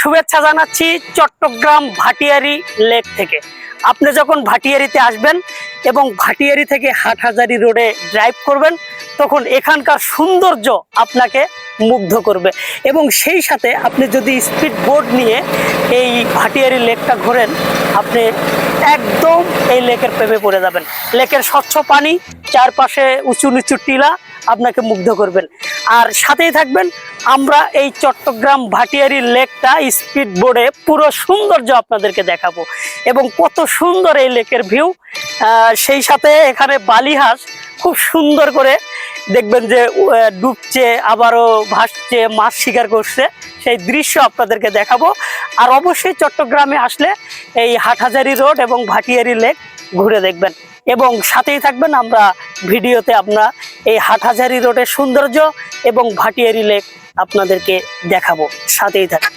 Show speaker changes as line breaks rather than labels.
শুভেচ্ছা জানাচ্ছি চট্টগ্রাম ভাটিয়ারি লেক থেকে। আপনি যখন ভাটিয়ারিতে আসবেন এবং ভাটিয়ারি থেকে হাটহাজারি রোডে ড্রাইভ করবেন, তখন এখানকার সৌন্দর্য আপনাকে মুগ্ধ করবে। এবং সেই সাথে আপনি যদি স্পিড বোর্ড নিয়ে এই ভাটিয়ারি লেকটা ঘোরেন, আপনি একদম এই লেকের প্রেমে পড়ে যাবেন। লেকের স্বচ্ছ পানি, চারপাশে উঁচু নিচু টিলা আপনাকে মুগ্ধ করবেন। আর সাথেই থাকবেন আমরা এই চট্টগ্রাম ভাটিয়ারি লেকটা স্পিড বোর্ডে পুরো সৌন্দর্য আপনাদেরকে দেখাবো এবং কত সুন্দর এই লেকের ভিউ। সেই সাথে এখানে বালিহাঁস খুব সুন্দর করে দেখবেন যে ডুবছে, আবারও ভাসছে, মাছ শিকার করছে। সেই দৃশ্য আপনাদেরকে দেখাবো। আর অবশ্যই চট্টগ্রামে আসলে এই হাটহাজারি রোড এবং ভাটিয়ারি লেক ঘুরে দেখবেন। এবং সাথেই থাকবেন আমরা ভিডিওতে আপনার এই হাটহাজারি রোডের সৌন্দর্য এবং ভাটিয়ারি লেক আপনাদেরকে দেখাবো। সাথেই থাকবেন